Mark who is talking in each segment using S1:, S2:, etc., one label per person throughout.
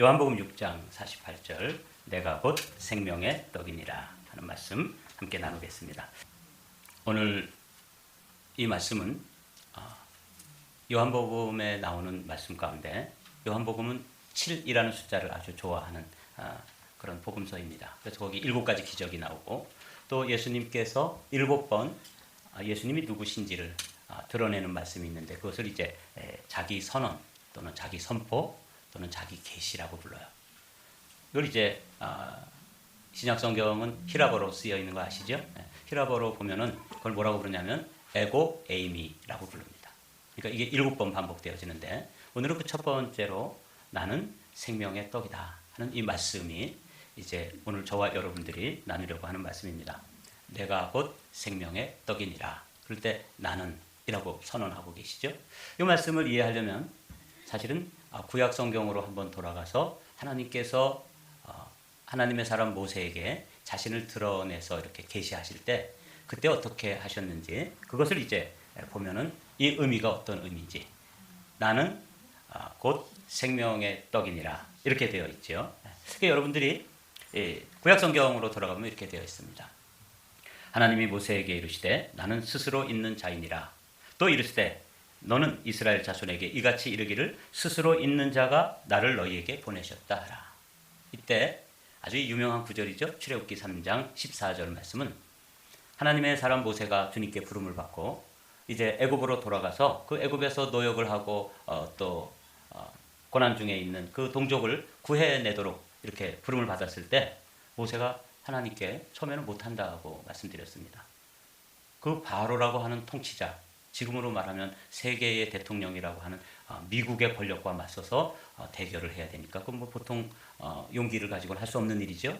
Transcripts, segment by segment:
S1: 요한복음 6장 48절 내가 곧 생명의 떡이니라 하는 말씀 함께 나누겠습니다. 오늘 이 말씀은 어, 요한복음에 나오는 말씀 가운데 요한복음은 7이라는 숫자를 아주 좋아하는 아, 그런 복음서입니다. 그래서 거기 일곱 가지 기적이 나오고 또 예수님께서 일곱 번 아, 예수님이 누구신지를 아, 드러내는 말씀이 있는데 그것을 이제 에, 자기 선언 또는 자기 선포 또는 자기 계시라고 불러요. 이걸 이제 아, 신약 성경은 히라버로 쓰여 있는 거 아시죠? 네. 히라버로 보면은 그걸 뭐라고 부르냐면 에고 에이미라고 부릅니다. 그러니까 이게 일곱 번 반복되어지는데 오늘은 그 첫 번째로 나는 생명의 떡이다 하는 이 말씀이 이제 오늘 저와 여러분들이 나누려고 하는 말씀입니다. 내가 곧 생명의 떡이니라. 그럴 때 나는 이라고 선언하고 계시죠. 이 말씀을 이해하려면 사실은 아, 구약 성경으로 한번 돌아가서 하나님께서 어, 하나님의 사람 모세에게 자신을 드러내서 이렇게 계시하실 때 그때 어떻게 하셨는지 그것을 이제 보면은 이 의미가 어떤 의미인지 나는 아, 곧 생명의 떡이니라 이렇게 되어 있죠. 그러니까 여러분들이 예, 구약 성경으로 돌아가면 이렇게 되어 있습니다. 하나님이 모세에게 이르시되 나는 스스로 있는 자이니라 또 이르시되 너는 이스라엘 자손에게 이같이 이르기를 스스로 있는 자가 나를 너희에게 보내셨다 하라. 이때 아주 유명한 구절이죠. 출애굽기 3장 14절 말씀은 하나님의 사람 모세가 주님께 부름을 받고 이제 애굽으로 돌아가서 그 애굽에서 노역을 하고 어, 또 어, 고난 중에 있는 그 동족을 구해내도록 이렇게 부름을 받았을 때 모세가 하나님께 처음에는 못한다고 말씀드렸습니다. 그 바로라고 하는 통치자, 지금으로 말하면 세계의 대통령이라고 하는 어, 미국의 권력과 맞서서 어, 대결을 해야 되니까 그건 뭐 보통 어, 용기를 가지고는 할 수 없는 일이죠.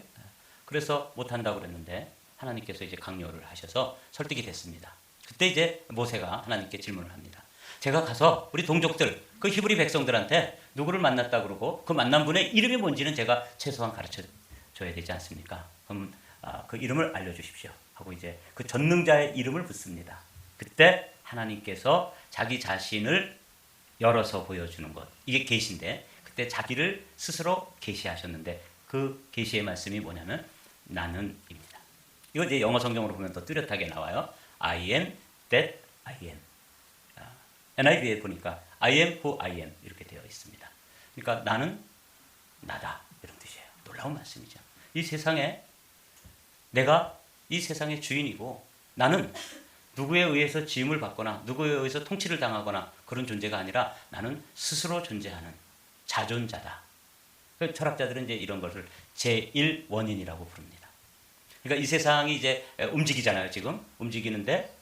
S1: 그래서 못 한다고 그랬는데 하나님께서 이제 강요를 하셔서 설득이 됐습니다. 그때 이제 모세가 하나님께 질문을 합니다. 제가 가서 우리 동족들 그 히브리 백성들한테 누구를 만났다 그러고 그 만난 분의 이름이 뭔지는 제가 최소한 가르쳐 줘야 되지 않습니까? 그럼 아, 그 이름을 알려주십시오 하고 이제 그 전능자의 이름을 붙습니다. 그때 하나님께서 자기 자신을 열어서 보여주는 것 이게 계시인데 그때 자기를 스스로 계시하셨는데 그 계시의 말씀이 뭐냐면 나는입니다. 이거 이제 영어 성경으로 보면 더 뚜렷하게 나와요. I am that I am. 아, NIV에 보니까 I am who I am 이렇게 되어 있습니다. 그러니까 나는 나다 이런 뜻이에요. 놀라운 말씀이죠. 이 세상에 내가 이 세상의 주인이고 나는 누구에 의해서 지음을 받거나 누구에 의해서 통치를 당하거나 그런 존재가 아니라 나는 스스로 존재하는 자존자다. 그 철학자들은 이제 이런 것을 제1 원인이라고 부릅니다. 그러니까 이 세상이 이제 움직이잖아요, 지금. 움직이는데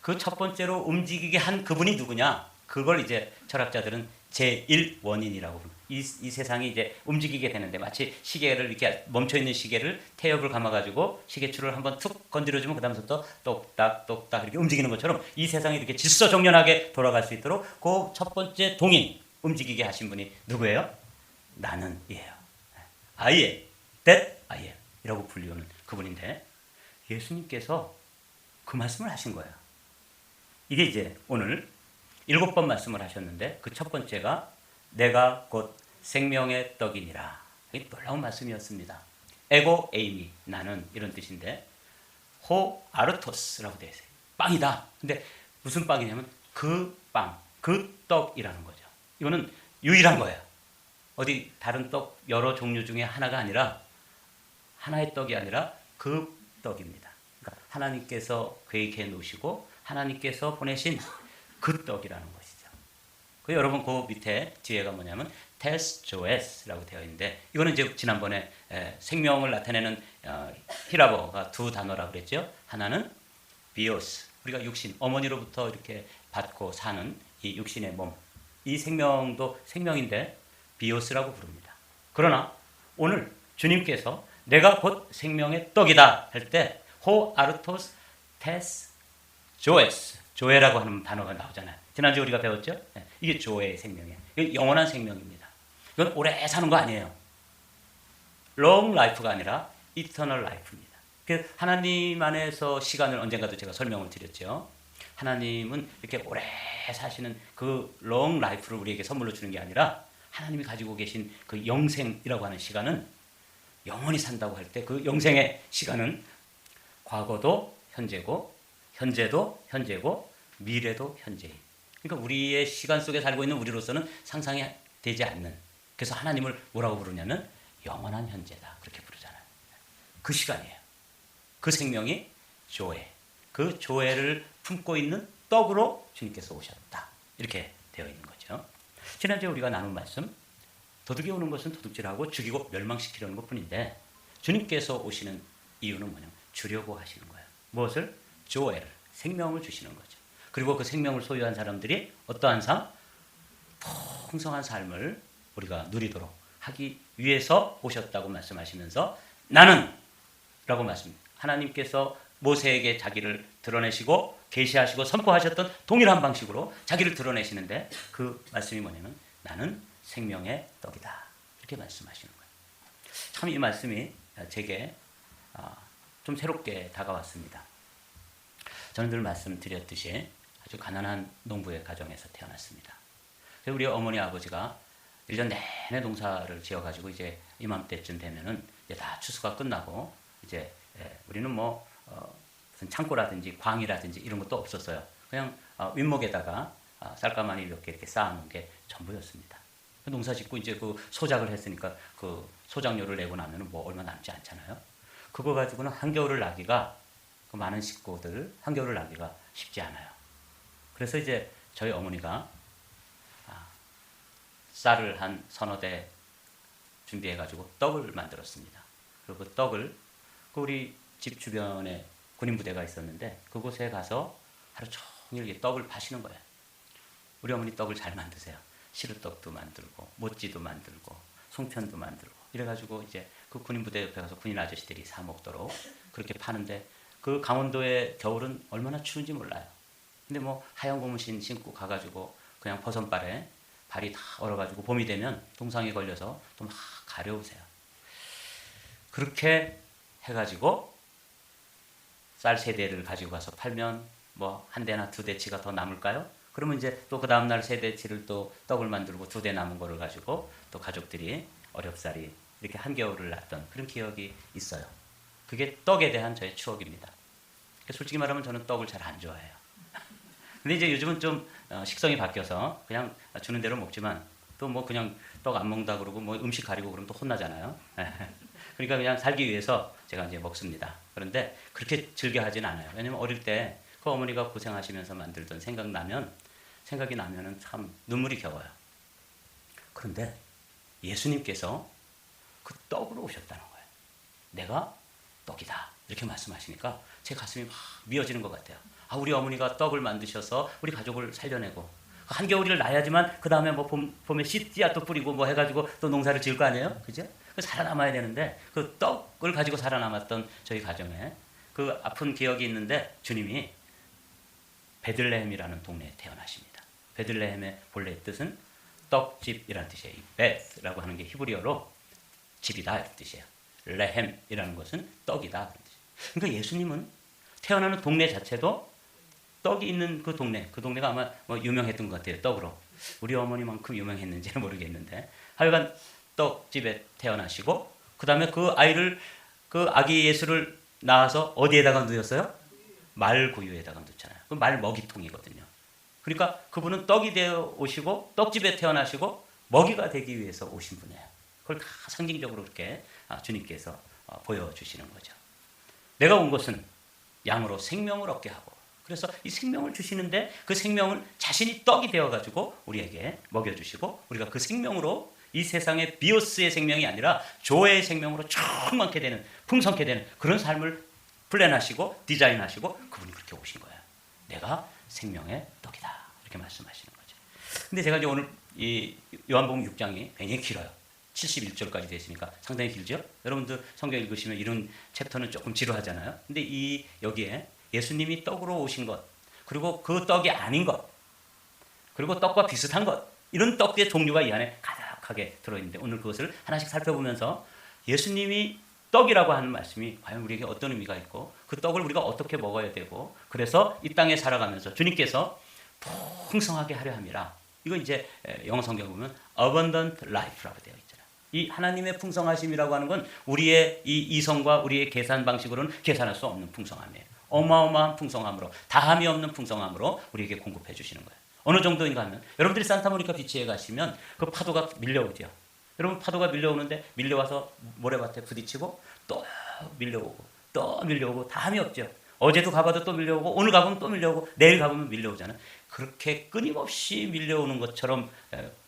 S1: 그 첫 번째로 움직이게 한 그분이 누구냐? 그걸 이제 철학자들은 제1 원인이라고 부릅니다. 이, 이 세상이 이제 움직이게 되는데 마치 시계를 이렇게 멈춰 있는 시계를 태엽을 감아 가지고 시계줄을 한번 툭 건드려 주면 그다음부터 똑딱 똑딱 이렇게 움직이는 것처럼 이 세상이 이렇게 질서 정연하게 돌아갈 수 있도록 그 첫 번째 동인 움직이게 하신 분이 누구예요? 나는 이에요. I am that I am 이라고 불리우는 그분인데 예수님께서 그 말씀을 하신 거예요. 이게 이제 오늘 일곱 번 말씀을 하셨는데 그 첫 번째가 내가 곧 생명의 떡이니라. 이 놀라운 말씀이었습니다. 에고 에이미 나는 이런 뜻인데 호 아르토스라고 되어 있어요. 빵이다. 근데 무슨 빵이냐면 그 빵, 그 떡이라는 거죠. 이거는 유일한 거예요. 어디 다른 떡 여러 종류 중에 하나가 아니라 하나의 떡이 아니라 그 떡입니다. 그러니까 하나님께서 계획해 놓으시고 하나님께서 보내신 그 떡이라는 것이죠. 그 여러분 그 밑에 뒤에가 뭐냐면 테스 조에스라고 되어 있는데 이거는 이제 지난번에 에, 생명을 나타내는 어, 히라버가 두 단어라고 그랬죠. 하나는 비오스 우리가 육신 어머니로부터 이렇게 받고 사는 이 육신의 몸. 이 생명도 생명인데 비오스라고 부릅니다. 그러나 오늘 주님께서 내가 곧 생명의 떡이다 할 때 호 아르토스 테스 조에스 조에라고 하는 단어가 나오잖아요. 지난주 우리가 배웠죠? 네, 이게 조의 생명이에요. 이건 영원한 생명입니다. 이건 오래 사는 거 아니에요. long life가 아니라 eternal life입니다. 그 하나님 안에서 시간을 언젠가도 제가 설명을 드렸죠. 하나님은 이렇게 오래 사시는 그 long life를 우리에게 선물로 주는 게 아니라 하나님이 가지고 계신 그 영생이라고 하는 시간은 영원히 산다고 할 때 그 영생의 시간은 과거도 현재고 현재도 현재고 미래도 현재인. 그러니까 우리의 시간 속에 살고 있는 우리로서는 상상이 되지 않는. 그래서 하나님을 뭐라고 부르냐면 영원한 현재다. 그렇게 부르잖아요. 그 시간이에요. 그 생명이 조회. 그 조회를 품고 있는 떡으로 주님께서 오셨다. 이렇게 되어 있는 거죠. 지난주에 우리가 나눈 말씀 도둑이 오는 것은 도둑질하고 죽이고 멸망시키려는 것 뿐인데 주님께서 오시는 이유는 뭐냐? 주려고 하시는 거예요. 무엇을? 조회를 생명을 주시는 거죠. 그리고 그 생명을 소유한 사람들이 어떠한 삶? 풍성한 삶을 우리가 누리도록 하기 위해서 오셨다고 말씀하시면서 나는 라고 말씀. 하나님께서 모세에게 자기를 드러내시고 계시하시고 선포하셨던 동일한 방식으로 자기를 드러내시는데 그 말씀이 뭐냐면 나는 생명의 떡이다. 이렇게 말씀하시는 거예요. 참 이 말씀이 제게 아, 좀 새롭게 다가왔습니다. 저는 늘 말씀드렸듯이 아주 가난한 농부의 가정에서 태어났습니다. 그래서 우리 어머니 아버지가 1년 내내 농사를 지어가지고 이제 이맘때쯤 되면은 이제 다 추수가 끝나고 이제 예, 우리는 뭐 어, 무슨 창고라든지 광이라든지 이런 것도 없었어요. 그냥 어, 윗목에다가 어, 쌀가마니 몇 개 이렇게 쌓아놓은 게 전부였습니다. 그 농사 짓고 이제 그 소작을 했으니까 그 소작료를 내고 나면은 뭐 얼마 남지 않잖아요. 그거 가지고는 한겨울을 나기가 그 많은 식구들 한겨울을 나기가 쉽지 않아요. 그래서 이제 저희 어머니가 아, 쌀을 한 서너 대 준비해가지고 떡을 만들었습니다. 그리고 그 떡을 그 우리 집 주변에 군인 부대가 있었는데 그곳에 가서 하루 종일 이 떡을 파시는 거예요. 우리 어머니 떡을 잘 만드세요. 시루떡도 만들고 모찌도 만들고 송편도 만들고 이래가지고 이제 그 군인 부대 옆에 가서 군인 아저씨들이 사 먹도록 그렇게 파는데 그 강원도의 겨울은 얼마나 추운지 몰라요. 근데 뭐 하얀 고무신 신고 가가지고 그냥 버선발에 발이 다 얼어가지고 봄이 되면 동상에 걸려서 또 막 가려우세요. 그렇게 해가지고 쌀 세 대를 가지고 가서 팔면 뭐 한 대나 두 대치가 더 남을까요? 그러면 이제 또 그 다음날 세 대치를 또 떡을 만들고 두 대 남은 거를 가지고 또 가족들이 어렵사리 이렇게 한겨울을 났던 그런 기억이 있어요. 그게 떡에 대한 저의 추억입니다. 솔직히 말하면 저는 떡을 잘 안 좋아해요. 근데 이제 요즘은 좀 어, 식성이 바뀌어서 그냥 주는 대로 먹지만 또 뭐 그냥 떡 안 먹는다 그러고 뭐 음식 가리고 그러면 또 혼나잖아요. 그러니까 그냥 살기 위해서 제가 이제 먹습니다. 그런데 그렇게 즐겨 하진 않아요. 왜냐면 어릴 때 그 어머니가 고생하시면서 만들던 생각 나면 생각이 나면은 참 눈물이 겨워요. 그런데 예수님께서 그 떡으로 오셨다는 거예요. 내가 떡이다. 이렇게 말씀하시니까 제 가슴이 막 미어지는 것 같아요. 아, 우리 어머니가 떡을 만드셔서 우리 가족을 살려내고 한겨울을 나야지만 그 다음에 뭐 봄, 봄에 씨앗도 뿌리고 뭐 해가지고 또 농사를 지을 거 아니에요? 그죠? 그 살아남아야 되는데 그 떡을 가지고 살아남았던 저희 가정에 그 아픈 기억이 있는데 주님이 베들레헴이라는 동네에 태어나십니다. 베들레헴의 본래 뜻은 떡집이라는 뜻이에요. 베스라고 하는 게 히브리어로 집이다 이런 뜻이에요. 레헴이라는 것은 떡이다. 그러니까 예수님은 태어나는 동네 자체도 떡이 있는 그 동네, 그 동네가 아마 뭐 유명했던 것 같아요. 떡으로. 우리 어머니만큼 유명했는지는 모르겠는데 하여간 떡집에 태어나시고 그 다음에 그 아이를 그 아기 예수를 낳아서 어디에다가 누였어요? 말구유에다가 놓잖아요. 그말 먹이통이거든요. 그러니까 그분은 떡이 되어 오시고 떡집에 태어나시고 먹이가 되기 위해서 오신 분이에요. 그걸 다 상징적으로 그렇게 아, 주님께서 어, 보여주시는 거죠. 내가 온 것은 양으로 생명을 얻게 하고 그래서 이 생명을 주시는데 그 생명을 자신이 떡이 되어가지고 우리에게 먹여주시고 우리가 그 생명으로 이 세상의 비오스의 생명이 아니라 조의 생명으로 충만케 되는 풍성케 되는 그런 삶을 플랜하시고 디자인하시고 그분이 그렇게 오신 거예요. 내가 생명의 떡이다 이렇게 말씀하시는 거죠. 근데 제가 이제 오늘 이 요한복음 6장이 굉장히 길어요. 71절까지 되었으니까 상당히 길죠. 여러분들 성경 읽으시면 이런 챕터는 조금 지루하잖아요. 근데 이 여기에 예수님이 떡으로 오신 것, 그리고 그 떡이 아닌 것, 그리고 떡과 비슷한 것, 이런 떡의 종류가 이 안에 가득하게 들어있는데 오늘 그것을 하나씩 살펴보면서 예수님이 떡이라고 하는 말씀이 과연 우리에게 어떤 의미가 있고 그 떡을 우리가 어떻게 먹어야 되고 그래서 이 땅에 살아가면서 주님께서 풍성하게 하려 함이라 이거 이제 영어 성경 보면 abundant life라고 되어 있잖아요. 이 하나님의 풍성하심이라고 하는 건 우리의 이 이성과 우리의 계산 방식으로는 계산할 수 없는 풍성함이에요. 어마어마한 풍성함으로 다함이 없는 풍성함으로 우리에게 공급해 주시는 거예요. 어느 정도인가 하면 여러분들이 산타모니카 비치에 가시면 그 파도가 밀려오죠. 여러분 파도가 밀려오는데 밀려와서 모래밭에 부딪히고 또 밀려오고 또 밀려오고 다함이 없죠. 어제도 가봐도 또 밀려오고 오늘 가보면 또 밀려오고 내일 가보면 밀려오잖아요. 그렇게 끊임없이 밀려오는 것처럼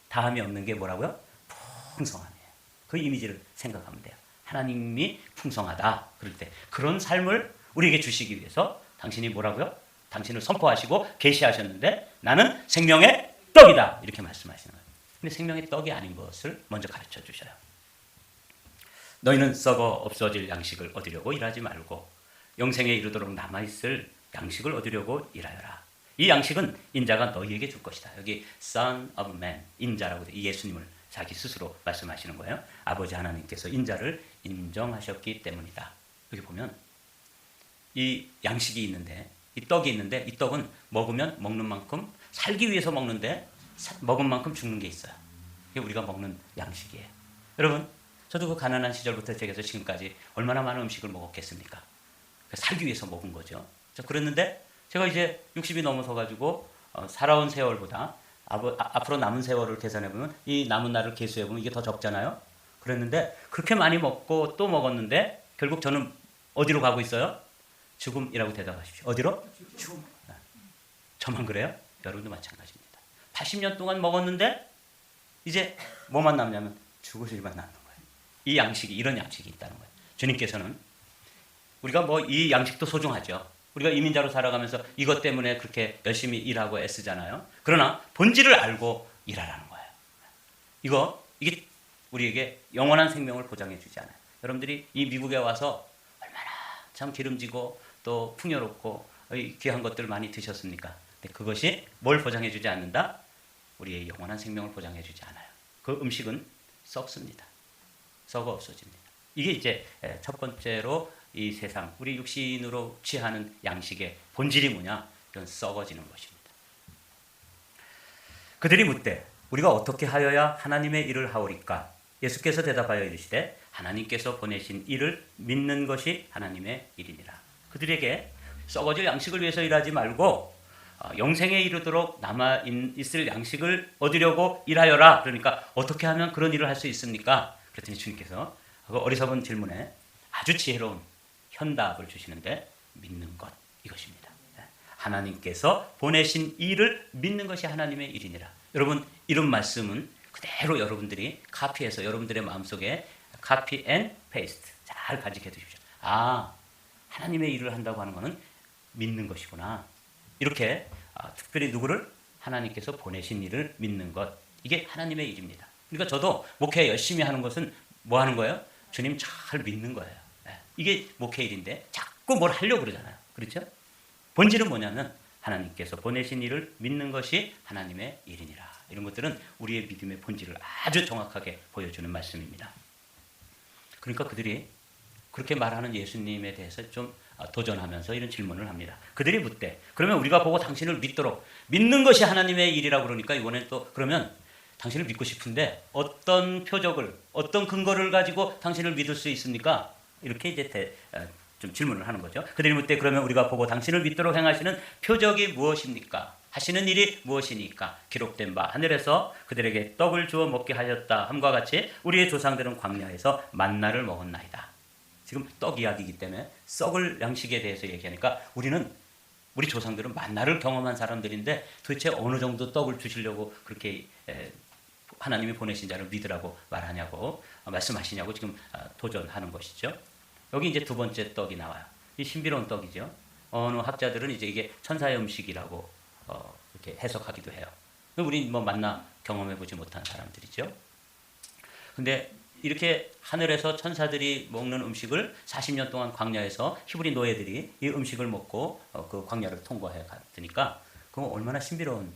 S1: 다함이 없는 게 뭐라고요? 풍성함이에요. 그 이미지를 생각하면 돼요. 하나님이 풍성하다. 그럴 때 그런 삶을 우리에게 주시기 위해서 당신이 뭐라고요? 당신을 선포하시고 계시하셨는데 나는 생명의 떡이다. 이렇게 말씀하시는 거예요. 근데 생명의 떡이 아닌 것을 먼저 가르쳐 주셔요. 너희는 썩어 없어질 양식을 얻으려고 일하지 말고 영생에 이르도록 남아 있을 양식을 얻으려고 일하여라. 이 양식은 인자가 너희에게 줄 것이다. 여기 Son of Man, 인자라고 돼. 예수님을 자기 스스로 말씀하시는 거예요. 아버지 하나님께서 인자를 인정하셨기 때문이다. 여기 보면 이 양식이 있는데 이 떡이 있는데 이 떡은 먹으면 먹는 만큼 살기 위해서 먹는데 먹은 만큼 죽는 게 있어요. 이게 우리가 먹는 양식이에요. 여러분, 저도 그 가난한 시절부터 제게서 지금까지 얼마나 많은 음식을 먹었겠습니까? 살기 위해서 먹은 거죠. 그랬는데 제가 이제 60이 넘어서 가지고 어, 살아온 세월보다 아, 앞으로 남은 세월을 계산해 보면 이 남은 날을 계수해 보면 이게 더 적잖아요. 그랬는데 그렇게 많이 먹고 또 먹었는데 결국 저는 어디로 가고 있어요? 죽음이라고 대답하십시오. 어디로? 죽음. 저만 그래요? 여러분도 마찬가지입니다. 80년 동안 먹었는데 이제 뭐만 남냐면 죽을 일만 남는 거예요. 이 양식이 이런 양식이 있다는 거예요. 주님께서는 우리가 뭐 이 양식도 소중하죠. 우리가 이민자로 살아가면서 이것 때문에 그렇게 열심히 일하고 애쓰잖아요. 그러나 본질을 알고 일하라는 거예요. 이거 이게 우리에게 영원한 생명을 보장해 주지 않아요. 여러분들이 이 미국에 와서 얼마나 참 기름지고 또 풍요롭고 귀한 것들 많이 드셨습니까? 그것이 뭘 보장해 주지 않는다? 우리의 영원한 생명을 보장해 주지 않아요. 그 음식은 썩습니다. 썩어 없어집니다. 이게 이제 첫 번째로 이 세상 우리 육신으로 취하는 양식의 본질이 뭐냐? 이건 썩어지는 것입니다. 그들이 묻되 우리가 어떻게 하여야 하나님의 일을 하오리까? 예수께서 대답하여 이르시되 하나님께서 보내신 일을 믿는 것이 하나님의 일이니라. 그들에게 썩어질 양식을 위해서 일하지 말고 어, 영생에 이르도록 남아 있을 양식을 얻으려고 일하여라. 그러니까 어떻게 하면 그런 일을 할 수 있습니까? 그랬더니 주님께서 그 어리석은 질문에 아주 지혜로운 현답을 주시는데 믿는 것 이것입니다. 네. 하나님께서 보내신 일을 믿는 것이 하나님의 일이니라. 여러분 이런 말씀은 그대로 여러분들이 카피해서 여러분들의 마음속에 카피 앤 페이스트 잘 간직해 두십시오. 아 하나님의 일을 한다고 하는 것은 믿는 것이구나. 이렇게 아, 특별히 누구를 하나님께서 보내신 일을 믿는 것 이게 하나님의 일입니다. 그러니까 저도 목회 열심히 하는 것은 뭐 하는 거예요? 주님 잘 믿는 거예요. 네. 이게 목회 일인데 자꾸 뭘 하려고 그러잖아요. 그렇죠? 본질은 뭐냐면 하나님께서 보내신 일을 믿는 것이 하나님의 일이니라. 이런 것들은 우리의 믿음의 본질을 아주 정확하게 보여주는 말씀입니다. 그러니까 그들이 그렇게 말하는 예수님에 대해서 좀 도전하면서 이런 질문을 합니다. 그들이 묻되 그러면 우리가 보고 당신을 믿도록 믿는 것이 하나님의 일이라고 그러니까 이번엔 또 그러면 당신을 믿고 싶은데 어떤 표적을 어떤 근거를 가지고 당신을 믿을 수 있습니까? 이렇게 이제 대, 좀 질문을 하는 거죠. 그들이 묻되 그러면 우리가 보고 당신을 믿도록 행하시는 표적이 무엇입니까? 하시는 일이 무엇이니까 기록된 바 하늘에서 그들에게 떡을 주어 먹게 하셨다 함과 같이 우리의 조상들은 광야에서 만나를 먹었나이다. 지금 떡 이야기이기 때문에 썩을 양식에 대해서 얘기하니까 우리는 우리 조상들은 만나를 경험한 사람들인데 도대체 어느 정도 떡을 주시려고 그렇게 하나님이 보내신 자를 믿으라고 말하냐고 말씀하시냐고 지금 아, 도전하는 것이죠. 여기 이제 두 번째 떡이 나와요. 이 신비로운 떡이죠. 어느 학자들은 이제 이게 천사의 음식이라고 어, 이렇게 해석하기도 해요. 우리 뭐 만나 경험해 보지 못한 사람들이죠. 근데 이렇게 하늘에서 천사들이 먹는 음식을 40년 동안 광야에서 히브리 노예들이 이 음식을 먹고 어, 그 광야를 통과해 갔으니까 그 얼마나 신비로운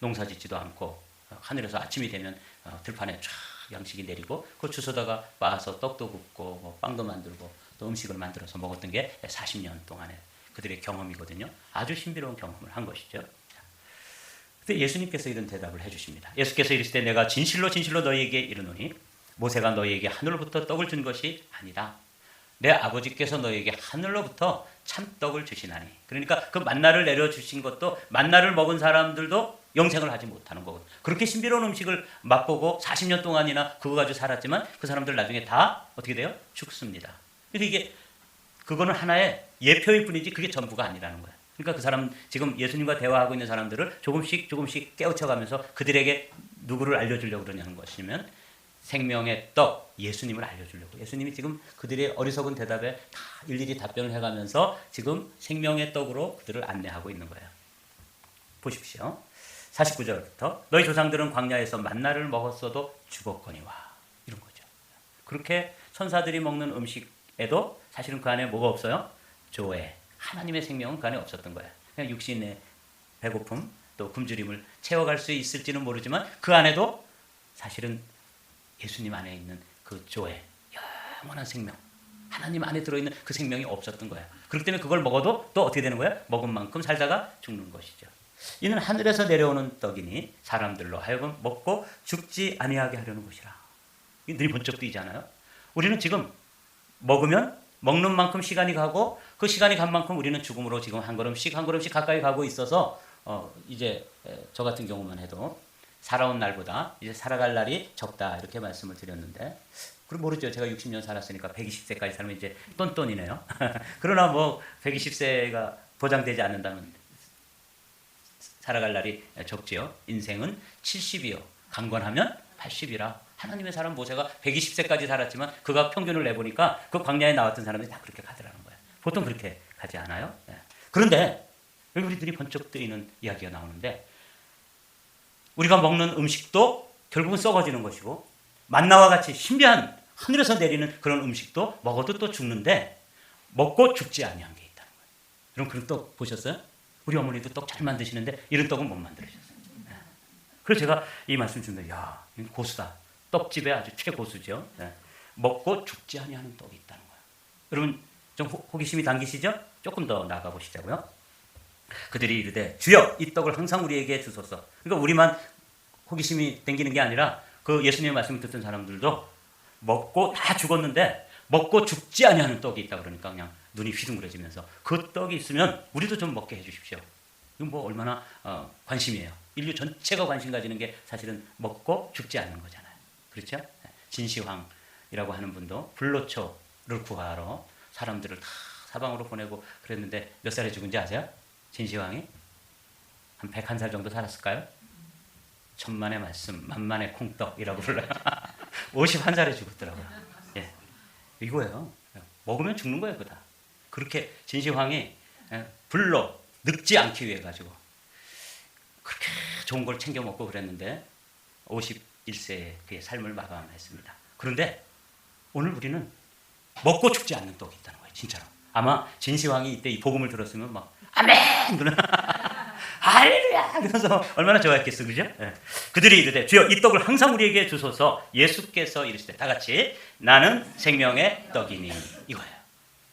S1: 농사 짓지도 않고 어, 하늘에서 아침이 되면 어, 들판에 쫙 양식이 내리고 그 주워다가 빻아서 떡도 굽고 뭐 빵도 만들고 또 음식을 만들어서 먹었던 게 40년 동안의 그들의 경험이거든요. 아주 신비로운 경험을 한 것이죠. 근데 예수님께서 이런 대답을 해주십니다. 예수께서 이르시되 내가 진실로 진실로 너희에게 이르노니 모세가 너희에게 하늘로부터 떡을 준 것이 아니다. 내 아버지께서 너희에게 하늘로부터 참떡을 주시나니. 그러니까 그 만나를 내려 주신 것도 만나를 먹은 사람들도 영생을 하지 못하는 거고 그렇게 신비로운 음식을 맛보고 40년 동안이나 그거 가지고 살았지만 그 사람들 나중에 다 어떻게 돼요? 죽습니다. 그래서 이게 그거는 하나의 예표일 뿐이지 그게 전부가 아니라는 거예요. 그러니까 그 사람 지금 예수님과 대화하고 있는 사람들을 조금씩 조금씩 깨우쳐가면서 그들에게 누구를 알려주려고 그러냐는 것이면 생명의 떡 예수님을 알려주려고 예수님이 지금 그들의 어리석은 대답에 다 일일이 답변을 해가면서 지금 생명의 떡으로 그들을 안내하고 있는 거예요. 보십시오. 49절부터 너희 조상들은 광야에서 만나를 먹었어도 죽었거니와 이런 거죠. 그렇게 천사들이 먹는 음식에도 사실은 그 안에 뭐가 없어요? 조회 하나님의 생명은 그 안에 없었던 거예요. 그냥 육신의 배고픔 또 굶주림을 채워갈 수 있을지는 모르지만 그 안에도 사실은 예수님 안에 있는 그 조회 영원한 생명 하나님 안에 들어있는 그 생명이 없었던 거예요. 그렇기 때문에 그걸 먹어도 또 어떻게 되는 거예요? 먹은 만큼 살다가 죽는 것이죠. 이는 하늘에서 내려오는 떡이니 사람들로 하여금 먹고 죽지 아니하게 하려는 것이라. 이 눈이 번쩍 뜨이잖아요. 우리는 지금 먹으면 먹는 만큼 시간이 가고 그 시간이 간 만큼 우리는 죽음으로 지금 한 걸음씩 한 걸음씩 가까이 가고 있어서 어 이제 저 같은 경우만 해도 살아온 날보다 이제 살아갈 날이 적다 이렇게 말씀을 드렸는데 그럼 모르죠. 제가 60년 살았으니까 120세까지 살면 이제 똔똔이네요. 그러나 뭐 120세가 보장되지 않는다면 살아갈 날이 적지요. 인생은 70이요. 강건하면 80이라. 하나님의 사람 모세가 120세까지 살았지만 그가 평균을 내보니까 그 광야에 나왔던 사람들이 다 그렇게 가더라는 거예요. 보통 그렇게 가지 않아요? 네. 그런데 우리들이 번쩍 뜨이는 이야기가 나오는데 우리가 먹는 음식도 결국은 썩어지는 것이고 만나와 같이 신비한 하늘에서 내리는 그런 음식도 먹어도 또 죽는데 먹고 죽지 아니한 게 있다는 거예요. 여러분 그런 떡 보셨어요? 우리 어머니도 떡 잘 만드시는데 이런 떡은 못 만들으셨어요. 네. 그래서 제가 이 말씀 주는데 야, 고수다. 떡집의 아주 최고수죠. 네. 먹고 죽지 아니하는 떡이 있다는 거예요. 여러분 좀 호, 호기심이 당기시죠? 조금 더 나가 보시자고요. 그들이 이르되 주여 이 떡을 항상 우리에게 주소서. 그러니까 우리만 호기심이 당기는 게 아니라 그 예수님의 말씀을 듣던 사람들도 먹고 다 죽었는데 먹고 죽지 아니하는 떡이 있다 그러니까 그냥 눈이 휘둥그레지면서 그 떡이 있으면 우리도 좀 먹게 해주십시오. 이건 뭐 얼마나 어, 관심이에요. 인류 전체가 관심 가지는 게 사실은 먹고 죽지 않는 거잖아요. 그렇죠? 진시황이라고 하는 분도 불로초를 구하러 사람들을 다 사방으로 보내고 그랬는데 몇 살에 죽은지 아세요? 진시황이 한 101살 정도 살았을까요? 천만의 말씀, 만만의 콩떡이라고 불러요. 51살에 죽었더라고요. 예. 이거예요. 먹으면 죽는 거예요, 그다. 그렇게 진시황이 불로 늙지 않기 위해 가지고 그렇게 좋은 걸 챙겨 먹고 그랬는데 51세에 그의 삶을 마감했습니다. 그런데 오늘 우리는 먹고 죽지 않는 떡이 있다는 거예요, 진짜로. 아마 진시황이 이때 이 복음을 들었으면 막 아멘! 그러나 할렐루야! 그래서 얼마나 좋아했겠어, 그죠? 네. 그들이 이르되 주여 이 떡을 항상 우리에게 주소서 예수께서 이르시되 다 같이 나는 생명의 떡이니 이거예요.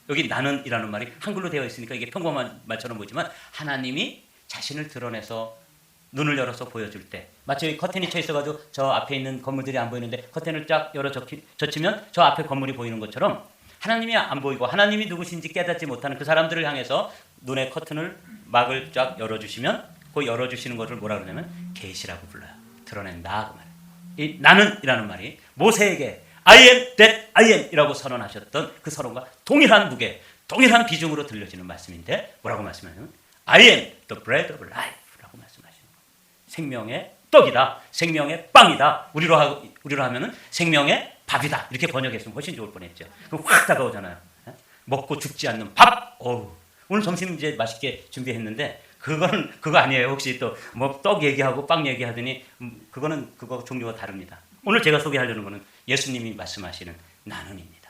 S1: 여기 나는이라는 말이 한글로 되어 있으니까 이게 평범한 말처럼 보이지만 하나님이 자신을 드러내서 눈을 열어서 보여줄 때 마치 커튼이 쳐 있어가지고 저 앞에 있는 건물들이 안 보이는데 커튼을 쫙 열어 젖히면 저 앞에 건물이 보이는 것처럼 하나님이 안 보이고 하나님이 누구신지 깨닫지 못하는 그 사람들을 향해서 눈의 커튼을 막을 쫙 열어주시면 그 열어주시는 것을 뭐라 그러냐면 계시라고 불러요. 드러낸다 그 말. 이 나는이라는 말이 모세에게 I am that I am이라고 선언하셨던 그 선언과 동일한 무게, 동일한 비중으로 들려지는 말씀인데 뭐라고 말씀하냐면 I am the bread of life라고 말씀하시는 거예요. 생명의 떡이다, 생명의 빵이다. 우리로 하, 우리로 하면은 생명의 밥이다 이렇게 번역했으면 훨씬 좋을 뻔했죠. 그럼 확 다가오잖아요. 먹고 죽지 않는 밥. 어우. 오늘 점심 이제 맛있게 준비했는데 그거는 그거 아니에요. 혹시 또 뭐 떡 얘기하고 빵 얘기하더니 음, 그거는 그거 종류가 다릅니다. 오늘 제가 소개하려는 거는 예수님이 말씀하시는 나는입니다.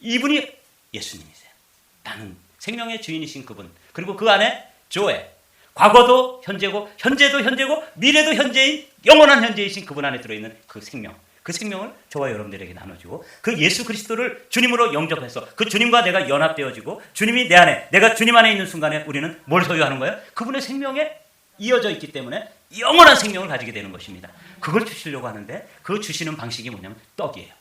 S1: 이분이 예수님이세요. 나는 생명의 주인이신 그분. 그리고 그 안에 조에 과거도 현재고 현재도 현재고 미래도 현재인 영원한 현재이신 그분 안에 들어 있는 그 생명. 그 생명을 저와 여러분들에게 나눠주고 그 예수 그리스도를 주님으로 영접해서 그 주님과 내가 연합되어지고 주님이 내 안에 내가 주님 안에 있는 순간에 우리는 뭘 소유하는 거예요? 그분의 생명에 이어져 있기 때문에 영원한 생명을 가지게 되는 것입니다. 그걸 주시려고 하는데 그 주시는 방식이 뭐냐면 떡이에요.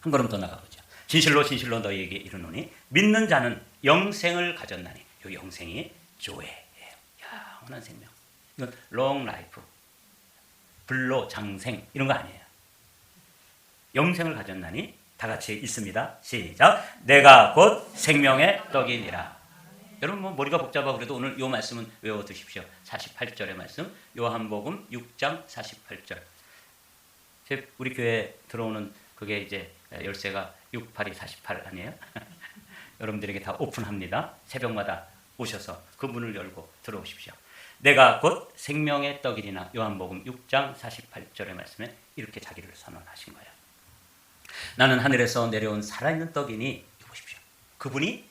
S1: 한 걸음 더 나가보죠. 진실로 진실로 너희에게 이르노니 믿는 자는 영생을 가졌나니 요 영생이 조회예요. 영원한 생명. 이건 롱 라이프, 불로 장생 이런 거 아니에요. 영생을 가졌나니 다 같이 읽습니다. 시작. 내가 곧 생명의 떡이니라. 여러분 뭐 머리가 복잡하고 그래도 오늘 요 말씀은 외워 두십시오. 48절의 말씀. 요한복음 6장 48절. 제 우리 교회 들어오는 그게 이제 열쇠가 68이 48 아니에요? 여러분들에게 다 오픈합니다. 새벽마다 오셔서 그 문을 열고 들어오십시오. 내가 곧 생명의 떡이리나 요한복음 6장 48절의 말씀에 이렇게 자기를 선언하신 거예요. 나는 하늘에서 내려온 살아있는 떡이니 보십시오. 그분이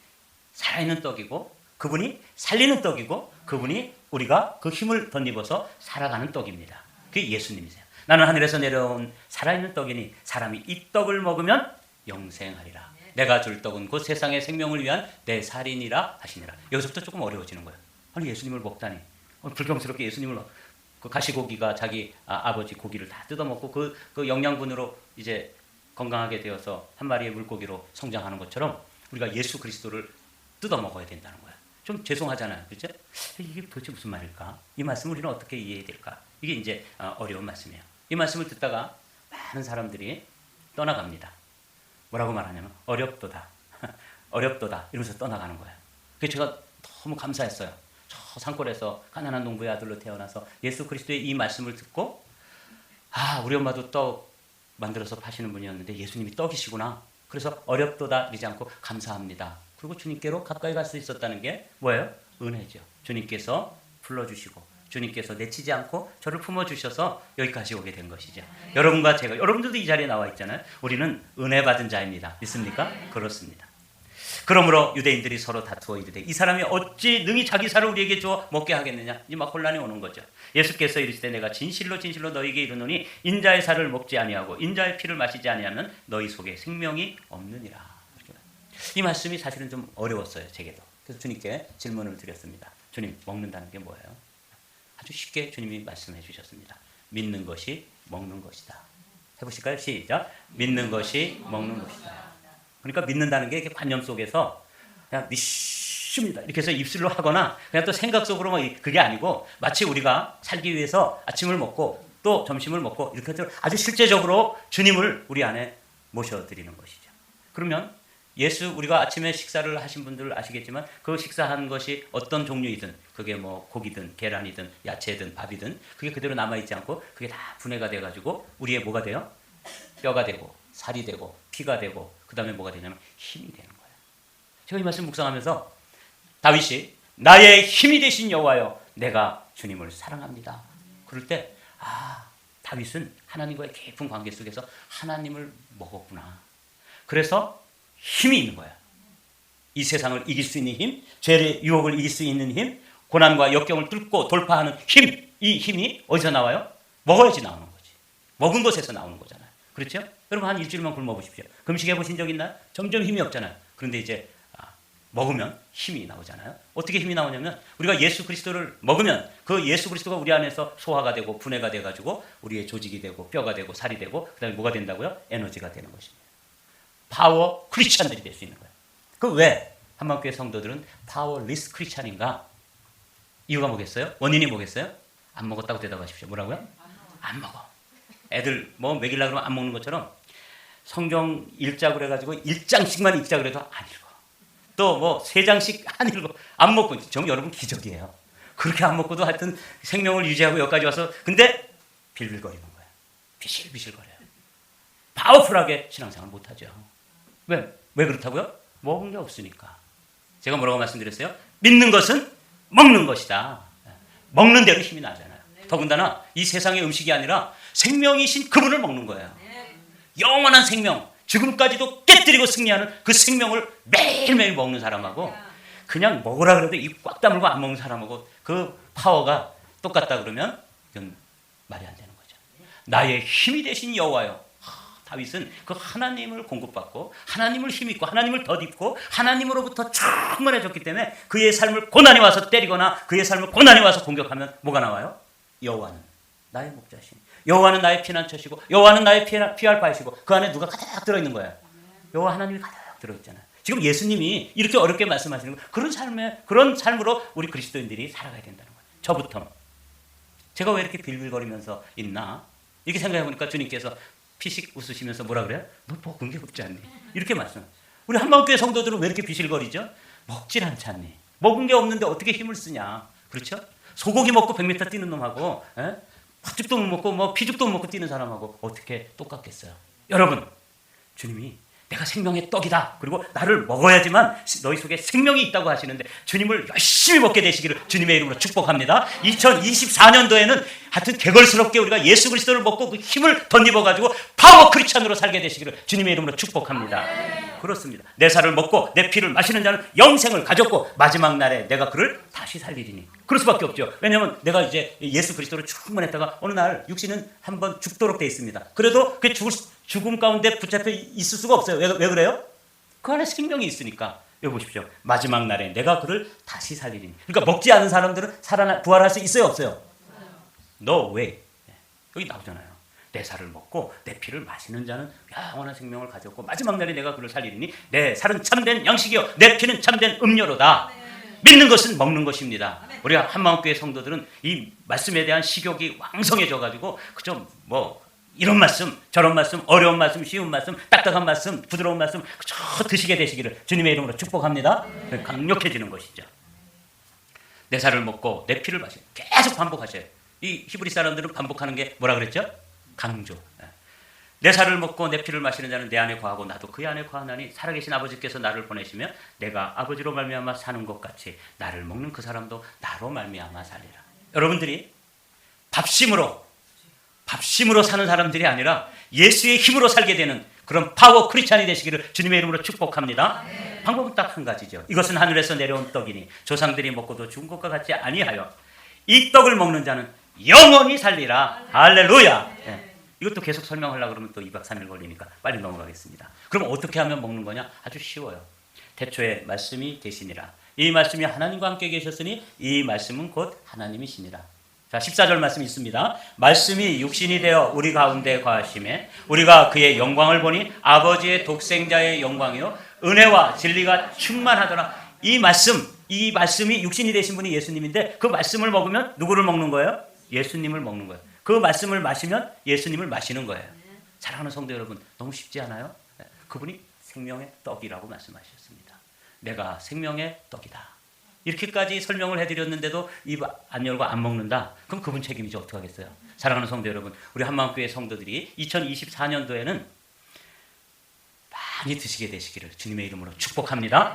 S1: 살아있는 떡이고 그분이 살리는 떡이고 그분이 우리가 그 힘을 덧입어서 살아가는 떡입니다. 그게 예수님이세요. 나는 하늘에서 내려온 살아있는 떡이니 사람이 이 떡을 먹으면 영생하리라. 내가 줄 떡은 곧 세상의 생명을 위한 내 살인이라 하시니라. 여기서부터 조금 어려워지는 거예요. 아니 예수님을 먹다니. 어, 불경스럽게 예수님을 먹. 그 가시고기가 자기 아, 버지 고기를 다 뜯어먹고 그, 그 영양분으로 이제 건강하게 되어서 한 마리의 물고기로 성장하는 것처럼 우리가 예수 그리스도를 뜯어 먹어야 된다는 거야. 좀 죄송하잖아요. 그죠? 이게 도대체 무슨 말일까? 이 말씀을 우리는 어떻게 이해해야 될까? 이게 이제 어, 어려운 말씀이에요. 이 말씀을 듣다가 많은 사람들이 떠나갑니다. 뭐라고 말하냐면 어렵도다. 어렵도다. 이러면서 떠나가는 거예요. 그래서 제가 너무 감사했어요. 저 산골에서 가난한 농부의 아들로 태어나서 예수 그리스도의 이 말씀을 듣고 아, 우리 엄마도 떡 만들어서 파시는 분이었는데 예수님이 떡이시구나. 그래서 어렵도다 이러지 않고 감사합니다. 그리고 주님께로 가까이 갈 수 있었다는 게 뭐예요? 은혜죠. 주님께서 불러주시고 주님께서 내치지 않고 저를 품어주셔서 여기까지 오게 된 것이죠. 여러분과 제가 여러분들도 이 자리에 나와 있잖아요. 우리는 은혜 받은 자입니다. 믿습니까? 그렇습니다. 그러므로 유대인들이 서로 다투어 이르되 이 사람이 어찌 능히 자기 살을 우리에게 줘 먹게 하겠느냐 이 막 혼란이 오는 거죠. 예수께서 이르시되 내가 진실로 진실로 너희에게 이르노니 인자의 살을 먹지 아니하고 인자의 피를 마시지 아니하면 너희 속에 생명이 없느니라. 이 말씀이 사실은 좀 어려웠어요 제게도. 그래서 주님께 질문을 드렸습니다. 주님 먹는다는 게 뭐예요? 아주 쉽게 주님이 말씀해 주셨습니다. 믿는 것이 먹는 것이다. 해보실까요? 시작. 믿는 것이 먹는 것이다. 그러니까 믿는다는 게 이렇게 관념 속에서 그냥 믿습니다. 이렇게 해서 입술로 하거나 그냥 또 생각 속으로 뭐 그게 아니고 마치 우리가 살기 위해서 아침을 먹고 또 점심을 먹고 이렇게 아주 실제적으로 주님을 우리 안에 모셔드리는 것이죠. 그러면 예수 우리가 아침에 식사를 하신 분들 아시겠지만 그 식사한 것이 어떤 종류이든 그게 뭐 고기든 계란이든 야채든 밥이든 그게 그대로 남아 있지 않고 그게 다 분해가 돼 가지고 우리의 뭐가 돼요? 뼈가 되고 살이 되고 피가 되고 그 다음에 뭐가 되냐면 힘이 되는 거예요. 제가 이 말씀 묵상하면서 다윗이 나의 힘이 되신 여호와여 내가 주님을 사랑합니다. 그럴 때 아, 다윗은 하나님과의 깊은 관계 속에서 하나님을 먹었구나. 그래서 힘이 있는 거야. 이 세상을 이길 수 있는 힘, 죄의 유혹을 이길 수 있는 힘, 고난과 역경을 뚫고 돌파하는 힘, 이 힘이 어디서 나와요? 먹어야지 나오는 거지. 먹은 것에서 나오는 거잖아요. 그렇죠? 여러분 한 일주일만 굶어 보십시오. 금식해 보신 적 있나요? 점점 힘이 없잖아요. 그런데 이제 아, 먹으면 힘이 나오잖아요. 어떻게 힘이 나오냐면 우리가 예수 그리스도를 먹으면 그 예수 그리스도가 우리 안에서 소화가 되고 분해가 돼 가지고 우리의 조직이 되고 뼈가 되고 살이 되고 그다음에 뭐가 된다고요? 에너지가 되는 것입니다. 파워 크리스찬들이 될 수 있는 거예요. 그 왜 한방교회 성도들은 파워 리스 크리스찬인가? 이유가 뭐겠어요? 원인이 뭐겠어요? 안 먹었다고 대답하십시오. 뭐라고요? 안 먹어. 애들 뭐 먹이려 그러면 안 먹는 것처럼 성경 읽자 그래가지고 1장씩만 읽자 그래도 안 읽어. 또뭐세 장씩 안 읽어. 안 먹고 정말 여러분 기적이에요. 그렇게 안 먹고도 하여튼 생명을 유지하고 여기까지 와서 근데 빌빌거리는 거예요. 비실비실거려요. 파워풀하게 신앙생활 못하죠. 왜? 왜 그렇다고요? 먹은 게 없으니까. 제가 뭐라고 말씀드렸어요? 믿는 것은 먹는 것이다. 먹는 대로 힘이 나잖아요. 더군다나 이 세상의 음식이 아니라 생명이신 그분을 먹는 거예요. 영원한 생명, 지금까지도 깨뜨리고 승리하는 그 생명을 매일매일 먹는 사람하고 그냥 먹으라 그래도 입 꽉 다물고 안 먹는 사람하고 그 파워가 똑같다 그러면 이건 말이 안 되는 거죠. 나의 힘이 되신 여호와요. 다윗은 그 하나님을 공급받고 하나님을 힘입고 하나님을 덧입고 하나님으로부터 충만해졌기 때문에 그의 삶을 고난이 와서 때리거나 그의 삶을 고난이 와서 공격하면 뭐가 나와요? 여호와는 나의 목자신. 여호와는 나의 피난처시고 여호와는 나의 피할, 피할 바이시고 그 안에 누가 가득 들어 있는 거예요. 여호와 하나님이 가득 들어 있잖아요. 지금 예수님이 이렇게 어렵게 말씀하시는 거 그런 삶에 그런 삶으로 우리 그리스도인들이 살아가야 된다는 거예요. 저부터 제가 왜 이렇게 빌빌거리면서 있나 이렇게 생각해 보니까 주님께서 피식 웃으시면서 뭐라 그래요? 너 먹은 게 없지 않니? 이렇게 말씀. 우리 한마음교회 성도들은 왜 이렇게 비실거리죠? 먹질 않지 않니? 먹은 게 없는데 어떻게 힘을 쓰냐? 그렇죠? 소고기 먹고 100m 뛰는 놈하고 에? 팥죽도 못 먹고 뭐 피죽도 못 먹고 뛰는 사람하고 어떻게 똑같겠어요? 여러분, 주님이 내가 생명의 떡이다. 그리고 나를 먹어야지만 너희 속에 생명이 있다고 하시는데 주님을 열심히 먹게 되시기를 주님의 이름으로 축복합니다. 2024년도에는 하여튼 개걸스럽게 우리가 예수 그리스도를 먹고 그 힘을 덧입어 가지고 파워 크리스천으로 살게 되시기를 주님의 이름으로 축복합니다. 그렇습니다. 내 살을 먹고 내 피를 마시는 자는 영생을 가졌고 마지막 날에 내가 그를 다시 살리리니. 그럴 수밖에 없죠. 왜냐하면 내가 이제 예수 그리스도로 충만했다가 어느 날 육신은 한번 죽도록 돼 있습니다. 그래도 그 죽을 수- 죽음 가운데 붙잡혀 있을 수가 없어요. 왜, 왜 그래요? 그 안에 생명이 있으니까. 여기 보십시오. 마지막 날에 내가 그를 다시 살리리니. 그러니까 먹지 않은 사람들은 살아나 부활할 수 있어요, 없어요? No way. 네. 여기 나오잖아요. 내 살을 먹고 내 피를 마시는 자는 영원한 생명을 가졌고 마지막 날에 내가 그를 살리리니 내 살은 참된 양식이요 내 피는 참된 음료로다. 믿는 것은 먹는 것입니다. 우리가 한마음교회 성도들은 이 말씀에 대한 식욕이 왕성해져 가지고 그저 뭐 이런 말씀, 저런 말씀, 어려운 말씀, 쉬운 말씀, 딱딱한 말씀, 부드러운 말씀 그저 드시게 되시기를 주님의 이름으로 축복합니다. 강력해지는 것이죠. 내 살을 먹고 내 피를 마시 계속 반복하셔요. 이 히브리 사람들은 반복하는 게 뭐라 그랬죠? 강조. 예. 내 살을 먹고 내 피를 마시는 자는 내 안에 거하고 나도 그 안에 거하나니 살아계신 아버지께서 나를 보내시며 내가 아버지로 말미암아 사는 것 같이 나를 먹는 그 사람도 나로 말미암아 살리라. 여러분들이 밥심으로 밥심으로 사는 사람들이 아니라 예수의 힘으로 살게 되는 그런 파워 크리스찬이 되시기를 주님의 이름으로 축복합니다. 방법은 딱 한 가지죠. 이것은 하늘에서 내려온 떡이니 조상들이 먹고도 죽은 것과 같지 아니하여 이 떡을 먹는 자는 영원히 살리라. 할렐루야. 예. 이것도 계속 설명하려고 그러면 또 2박 3일 걸리니까 빨리 넘어가겠습니다. 그럼 어떻게 하면 먹는 거냐? 아주 쉬워요. 태초에 말씀이 계시니라. 이 말씀이 하나님과 함께 계셨으니 이 말씀은 곧 하나님이시니라. 자, 14절 말씀이 있습니다. 말씀이 육신이 되어 우리 가운데 거하심에 우리가 그의 영광을 보니 아버지의 독생자의 영광이요 은혜와 진리가 충만하더라. 이 말씀, 이 말씀이 육신이 되신 분이 예수님인데 그 말씀을 먹으면 누구를 먹는 거예요? 예수님을 먹는 거예요. 그 말씀을 마시면 예수님을 마시는 거예요. 사랑하는 성도 여러분, 너무 쉽지 않아요? 네, 그분이 생명의 떡이라고 말씀하셨습니다. 내가 생명의 떡이다. 이렇게까지 설명을 해드렸는데도 입 안 열고 안 먹는다. 그럼 그분 책임이죠. 어떻게 하겠어요? 사랑하는 성도 여러분, 우리 한마음교회 성도들이 2024년도에는 많이 드시게 되시기를 주님의 이름으로 축복합니다.